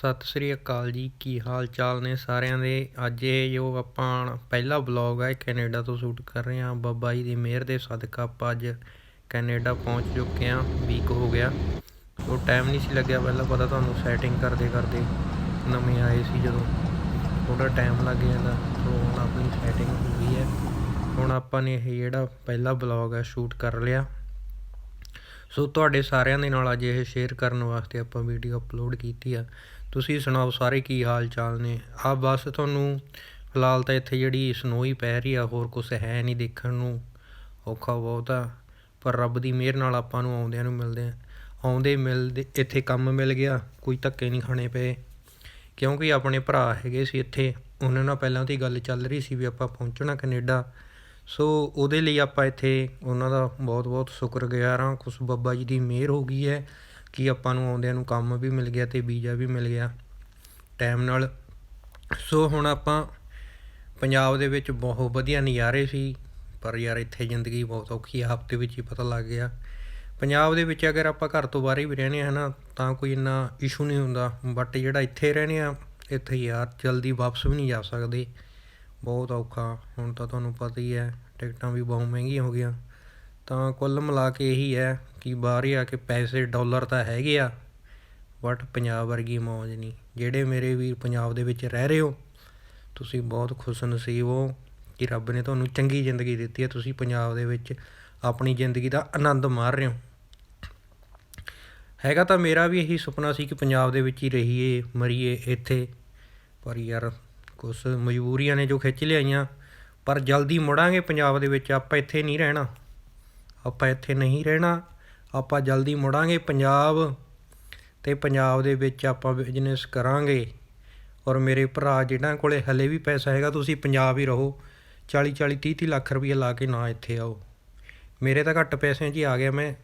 ਸਤਿ ਸ੍ਰੀ ਅਕਾਲ ਜੀ, ਕੀ ਹਾਲ ਚਾਲ ਨੇ ਸਾਰਿਆਂ ਦੇ? ਅੱਜ ਇਹ ਜੋ ਆਪਾਂ ਪਹਿਲਾ ਵਲੌਗ ਹੈ ਕੈਨੇਡਾ ਤੋਂ ਸ਼ੂਟ ਕਰ ਰਹੇ ਹਾਂ। ਬਾਬਾ ਜੀ ਦੀ ਮਿਹਰ ਦੇ ਸਦਕਾ ਆਪਾਂ ਅੱਜ ਕੈਨੇਡਾ ਪਹੁੰਚ ਚੁੱਕੇ ਹਾਂ। ਵੀਕ ਹੋ ਗਿਆ। ਉਹ ਟਾਈਮ ਨਹੀਂ ਸੀ ਲੱਗਿਆ ਪਹਿਲਾਂ, ਪਤਾ ਤੁਹਾਨੂੰ ਸੈਟਿੰਗ ਕਰਦੇ ਕਰਦੇ ਨਵੇਂ ਆਏ ਸੀ ਜਦੋਂ। ਥੋੜਾ ਟਾਈਮ ਲੱਗ ਜਾਂਦਾ, ਸੋ ਹੁਣ ਆਪਣੀ ਸੈਟਿੰਗ ਹੋ ਗਈ ਹੈ। ਹੁਣ ਆਪਾਂ ਨੇ ਇਹ ਜਿਹੜਾ ਪਹਿਲਾ ਵਲੌਗ ਹੈ ਸ਼ੂਟ ਕਰ ਲਿਆ। ਸੋ ਤੁਹਾਡੇ ਸਾਰਿਆਂ ਦੇ ਨਾਲ ਅੱਜ ਇਹ ਸ਼ੇਅਰ ਕਰਨ ਵਾਸਤੇ ਆਪਾਂ ਵੀਡੀਓ ਅਪਲੋਡ ਕੀਤੀ ਆ। ਤੁਸੀਂ ਸੁਣਾਓ ਸਾਰੇ ਕੀ ਹਾਲ ਚਾਲ ਨੇ? ਆ ਬਸ ਤੁਹਾਨੂੰ ਫਿਲਹਾਲ ਤਾਂ ਇੱਥੇ ਜਿਹੜੀ ਸਨੋ ਹੀ ਪੈ ਰਹੀ ਆ, ਹੋਰ ਕੁਝ ਹੈ ਨਹੀਂ ਦੇਖਣ ਨੂੰ। ਔਖਾ ਬਹੁਤ ਆ, ਪਰ ਰੱਬ ਦੀ ਮਿਹਰ ਨਾਲ ਆਪਾਂ ਨੂੰ ਆਉਂਦਿਆਂ ਨੂੰ ਮਿਲਦੇ ਆ। ਆਉਂਦੇ ਮਿਲਦੇ, ਇੱਥੇ ਕੰਮ ਮਿਲ ਗਿਆ, ਕੋਈ ਧੱਕੇ ਨਹੀਂ ਖਾਣੇ ਪਏ। ਕਿਉਂਕਿ ਆਪਣੇ ਭਰਾ ਹੈਗੇ ਸੀ ਇੱਥੇ, ਉਹਨਾਂ ਨਾਲ ਪਹਿਲਾਂ ਤੋਂ ਹੀ ਗੱਲ ਚੱਲ ਰਹੀ ਸੀ ਵੀ ਆਪਾਂ ਪਹੁੰਚਣਾ ਕੈਨੇਡਾ। ਸੋ ਉਹਦੇ ਲਈ ਆਪਾਂ ਇੱਥੇ ਉਹਨਾਂ ਦਾ ਬਹੁਤ ਬਹੁਤ ਸ਼ੁਕਰਗੁਜ਼ਾਰ ਹਾਂ, ਕੁਛ ਬੱਬਾ ਜੀ ਦੀ ਮਿਹਰ ਹੋ ਗਈ ਹੈ। ਕਿ ਆਪਾਂ ਨੂੰ ਆਉਂਦਿਆਂ ਨੂੰ ਕੰਮ ਵੀ ਮਿਲ ਗਿਆ ਅਤੇ ਵੀਜ਼ਾ ਵੀ ਮਿਲ ਗਿਆ ਟਾਈਮ ਨਾਲ। ਸੋ ਹੁਣ ਆਪਾਂ ਪੰਜਾਬ ਦੇ ਵਿੱਚ ਬਹੁਤ ਵਧੀਆ ਨਜ਼ਾਰੇ ਸੀ, ਪਰ ਯਾਰ ਇੱਥੇ ਜ਼ਿੰਦਗੀ ਬਹੁਤ ਔਖੀ ਹੈ ਹਫ਼ਤੇ ਵਿੱਚ ਹੀ ਪਤਾ ਲੱਗ ਗਿਆ। ਪੰਜਾਬ ਦੇ ਵਿੱਚ ਅਗਰ ਆਪਾਂ ਘਰ ਤੋਂ ਬਾਹਰ ਹੀ ਵੀ ਰਹਿੰਦੇ ਹਾਂ ਨਾ, ਤਾਂ ਕੋਈ ਇੰਨਾ ਇਸ਼ੂ ਨਹੀਂ ਹੁੰਦਾ ਬਟ ਜਿਹੜਾ ਇੱਥੇ ਰਹਿੰਦੇ ਆ ਇੱਥੇ ਯਾਰ ਜਲਦੀ ਵਾਪਸ ਵੀ ਨਹੀਂ ਜਾ ਸਕਦੇ। ਬਹੁਤ ਔਖਾ, ਹੁਣ ਤਾਂ ਤੁਹਾਨੂੰ ਪਤਾ ਹੀ ਹੈ, ਟਿਕਟਾਂ ਵੀ ਬਹੁਤ ਮਹਿੰਗੀਆਂ ਹੋ ਗਈਆਂ। ਤਾਂ ਕੁੱਲ ਮਿਲਾ ਕੇ ਇਹੀ ਹੈ ਕਿ ਬਾਹਰ ਹੀ ਆ ਕੇ ਪੈਸੇ ਡਾਲਰ ਤਾਂ ਹੈਗੇ ਆ ਬਟ ਪੰਜਾਬ ਵਰਗੀ ਮੌਜ ਨਹੀਂ। ਜਿਹੜੇ ਮੇਰੇ ਵੀਰ ਪੰਜਾਬ ਦੇ ਵਿੱਚ ਰਹਿ ਰਹੇ ਹੋ, ਤੁਸੀਂ ਬਹੁਤ ਖੁਸ਼ਨਸੀਬ ਹੋ ਕਿ ਰੱਬ ਨੇ ਤੁਹਾਨੂੰ ਚੰਗੀ ਜ਼ਿੰਦਗੀ ਦਿੱਤੀ ਹੈ। ਤੁਸੀਂ ਪੰਜਾਬ ਦੇ ਵਿੱਚ ਆਪਣੀ ਜ਼ਿੰਦਗੀ ਦਾ ਆਨੰਦ ਮਾਰ ਰਹੇ ਹੋ। ਹੈਗਾ ਤਾਂ ਮੇਰਾ ਵੀ ਇਹੀ ਸੁਪਨਾ ਸੀ ਕਿ ਪੰਜਾਬ ਦੇ ਵਿੱਚ ਹੀ ਰਹੀਏ, ਮਰੀਏ ਇੱਥੇ। ਪਰ ਯਾਰ ਕੁਛ ਮਜਬੂਰੀਆਂ ਨੇ ਜੋ ਖਿੱਚ ਲਿਆਈਆਂ। ਪਰ ਜਲਦੀ ਮੁੜਾਂਗੇ ਪੰਜਾਬ ਦੇ ਵਿੱਚ, ਆਪਾਂ ਇੱਥੇ ਨਹੀਂ ਰਹਿਣਾ। ਆਪਾਂ ਇੱਥੇ ਨਹੀਂ ਰਹਿਣਾ। ਆਪਾਂ ਜਲਦੀ ਮੁੜਾਂਗੇ ਪੰਜਾਬ ਤੇ ਪੰਜਾਬ ਦੇ ਵਿੱਚ ਆਪਾਂ ਬਿਜ਼ਨਸ ਕਰਾਂਗੇ। ਔਰ ਮੇਰੇ ਭਰਾ ਜਿਹਨਾਂ ਕੋਲੇ ਹਲੇ ਵੀ ਪੈਸਾ ਹੈਗਾ, ਤੁਸੀਂ ਪੰਜਾਬ ਹੀ ਰਹੋ। 40 40 30 30 ਲੱਖ ਰੁਪਏ ਲਾ ਕੇ ਨਾ ਇੱਥੇ ਆਓ। ਮੇਰੇ ਤਾਂ ਘੱਟ ਪੈਸਿਆਂ 'ਚ ਹੀ ਆ ਗਿਆ ਮੈਂ।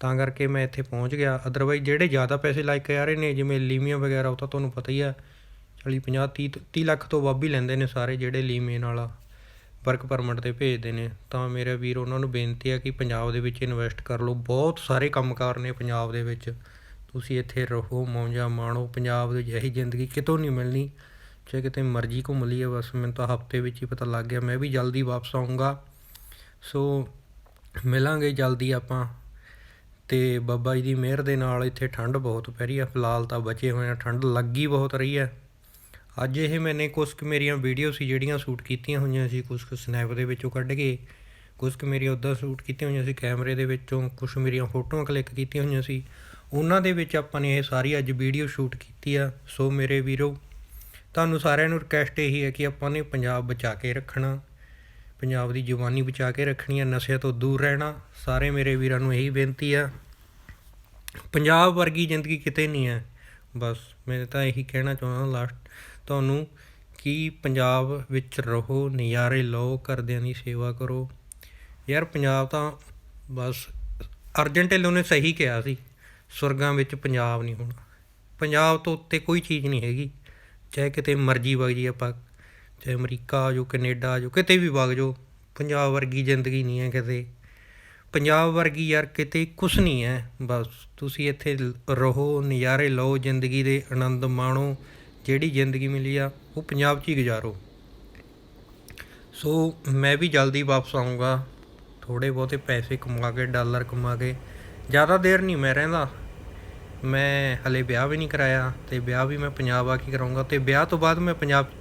ਤਾਂ ਕਰਕੇ ਮੈਂ ਇੱਥੇ ਪਹੁੰਚ ਗਿਆ। ਅਦਰਵਾਈਜ਼ ਜਿਹੜੇ ਜ਼ਿਆਦਾ ਪੈਸੇ ਲਾਇਕ ਆ ਰਹੇ ਨੇ, ਜਿਵੇਂ ਲੀਮੀਆਂ ਵਗੈਰਾ, ਉਹ ਤਾਂ ਤੁਹਾਨੂੰ ਪਤਾ ਹੀ ਆ। 40 50 30 30 ਲੱਖ ਤੋਂ ਵੱਧ ਹੀ ਲੈਂਦੇ ਨੇ ਸਾਰੇ ਜਿਹੜੇ ਲੀਮੇ ਨਾਲ ਆ। ਵਰਕ ਪਰਮਿਟ ਤੇ ਭੇਜਦੇ ਨੇ, ਤਾਂ ਮੇਰੇ ਵੀਰ ਉਹਨਾਂ ਨੂੰ ਬੇਨਤੀ ਹੈ ਕਿ ਪੰਜਾਬ ਦੇ ਵਿੱਚ ਇਨਵੈਸਟ ਕਰ ਲਓ। ਬਹੁਤ ਸਾਰੇ ਕੰਮਕਾਰ ਨੇ ਪੰਜਾਬ ਦੇ ਵਿੱਚ। ਤੁਸੀਂ ਇੱਥੇ ਰਹੋ, ਮੌਜਾਂ ਮਾਣੋ। ਪੰਜਾਬ ਦੀ ਜਿਹੀ ਜ਼ਿੰਦਗੀ ਕਿਤੋਂ ਨਹੀਂ ਮਿਲਣੀ। ਚਾਹੇ ਕਿਤੇ ਮਰਜ਼ੀ ਘੁੰਮ ਲਈਏ, ਬਸ ਮੈਨੂੰ ਤਾਂ ਹਫ਼ਤੇ ਵਿੱਚ ਹੀ ਪਤਾ ਲੱਗ ਗਿਆ, ਮੈਂ ਵੀ ਜਲਦੀ ਵਾਪਸ ਆਉਂਗਾ ਸੋ ਮਿਲਾਂਗੇ ਜਲਦੀ ਆਪਾਂ। ਤੇ ਬਾਬਾ ਜੀ ਦੀ ਮਿਹਰ ਦੇ ਨਾਲ ਇੱਥੇ ਠੰਡ ਬਹੁਤ ਪੈ ਰਹੀ ਹੈ ਫਿਲਹਾਲ ਤਾਂ ਬਚੇ ਹੋਏ ਆ, ਠੰਡ ਲੱਗੀ ਬਹੁਤ ਰਹੀ ਹੈ ਅੱਜ ਇਹ ਮੈਨੇ ਕੁਝ ਕੁ ਮੇਰੀਆਂ ਵੀਡੀਓ ਸੀ ਜਿਹੜੀਆਂ ਸ਼ੂਟ ਕੀਤੀਆਂ ਹੋਈਆਂ ਸੀ ਕੁਝ ਕੁ ਸਨੈਪ ਦੇ ਵਿੱਚੋਂ ਕੱਢ ਕੇ ਕੁਝ ਕੁ ਮੇਰੀਆਂ ਉੱਦਾਂ ਸ਼ੂਟ ਕੀਤੀਆਂ ਹੋਈਆਂ ਸੀ ਕੈਮਰੇ ਦੇ ਵਿੱਚੋਂ ਕੁਝ ਮੇਰੀਆਂ ਫੋਟੋਆਂ ਕਲਿੱਕ ਕੀਤੀਆਂ ਹੋਈਆਂ ਸੀ। ਉਹਨਾਂ ਦੇ ਵਿੱਚ ਆਪਾਂ ਨੇ ਇਹ ਸਾਰੀ ਅੱਜ ਵੀਡੀਓ ਸ਼ੂਟ ਕੀਤੀ ਆ। ਸੋ ਮੇਰੇ ਵੀਰੋ, ਤੁਹਾਨੂੰ ਸਾਰਿਆਂ ਨੂੰ ਰਿਕਵੈਸਟ ਇਹੀ ਹੈ ਕਿ ਆਪਾਂ ਨੇ ਪੰਜਾਬ ਬਚਾ ਕੇ ਰੱਖਣਾ, ਪੰਜਾਬ ਦੀ ਜਵਾਨੀ ਬਚਾ ਕੇ ਰੱਖਣੀ ਆ, ਨਸ਼ਿਆਂ ਤੋਂ ਦੂਰ ਰਹਿਣਾ। ਸਾਰੇ ਮੇਰੇ ਵੀਰਾਂ ਨੂੰ ਇਹੀ ਬੇਨਤੀ ਆ। ਪੰਜਾਬ ਵਰਗੀ ਜ਼ਿੰਦਗੀ ਕਿਤੇ ਨਹੀਂ ਹੈ। ਬਸ, ਮੈਂ ਤਾਂ ਇਹੀ ਕਹਿਣਾ ਚਾਹੁੰਦਾ ਲਾਸਟ ਤੁਹਾਨੂੰ ਕਿ ਪੰਜਾਬ ਵਿੱਚ ਰਹੋ, ਨਜ਼ਾਰੇ ਲਓ, ਘਰਦਿਆਂ ਦੀ ਸੇਵਾ ਕਰੋ। ਯਾਰ ਪੰਜਾਬ ਤਾਂ ਬਸ ਅਰਜਨ ਢਿੱਲੋਂ ਨੇ ਸਹੀ ਕਿਹਾ ਸੀ, ਸਵਰਗਾਂ ਵਿੱਚ ਪੰਜਾਬ ਨਹੀਂ ਹੋਣਾ। ਪੰਜਾਬ ਤੋਂ ਉੱਤੇ ਕੋਈ ਚੀਜ਼ ਨਹੀਂ ਹੈਗੀ, ਚਾਹੇ ਕਿਤੇ ਮਰਜ਼ੀ ਵਗ ਜੀ ਆਪਾਂ, ਚਾਹੇ ਅਮਰੀਕਾ ਆ ਜਾਓ, ਕੈਨੇਡਾ ਆ ਜਾਓ, ਕਿਤੇ ਵੀ ਵਗ ਜਾਓ, ਪੰਜਾਬ ਵਰਗੀ ਜ਼ਿੰਦਗੀ ਨਹੀਂ ਹੈ ਕਿਤੇ। ਪੰਜਾਬ ਵਰਗੀ ਯਾਰ ਕਿਤੇ ਕੁਛ ਨਹੀਂ ਹੈ, ਬਸ ਤੁਸੀਂ ਇੱਥੇ ਰਹੋ, ਨਜ਼ਾਰੇ ਲਓ, ਜ਼ਿੰਦਗੀ ਦੇ ਆਨੰਦ ਮਾਣੋ। ਜਿਹੜੀ ਜ਼ਿੰਦਗੀ ਮਿਲੀ ਆ, ਉਹ ਪੰਜਾਬ 'ਚ ਹੀ ਗੁਜ਼ਾਰੋ। ਸੋ ਮੈਂ ਵੀ ਜਲਦੀ ਵਾਪਸ ਆਉਂਗਾ ਥੋੜੇ ਬਹੁਤੇ ਪੈਸੇ ਕਮਾ ਕੇ, ਡਾਲਰ ਕਮਾ ਕੇ, ਜ਼ਿਆਦਾ ਦੇਰ ਨਹੀਂ ਮੈਂ ਰਹਿੰਦਾ। ਮੈਂ ਹਲੇ ਵਿਆਹ ਵੀ ਨਹੀਂ ਕਰਾਇਆ ਤੇ ਵਿਆਹ ਵੀ ਮੈਂ ਪੰਜਾਬ ਆ ਕੇ ਕਰਾਉਂਗਾ ਤੇ ਵਿਆਹ ਤੋਂ ਬਾਅਦ ਮੈਂ ਪੰਜਾਬ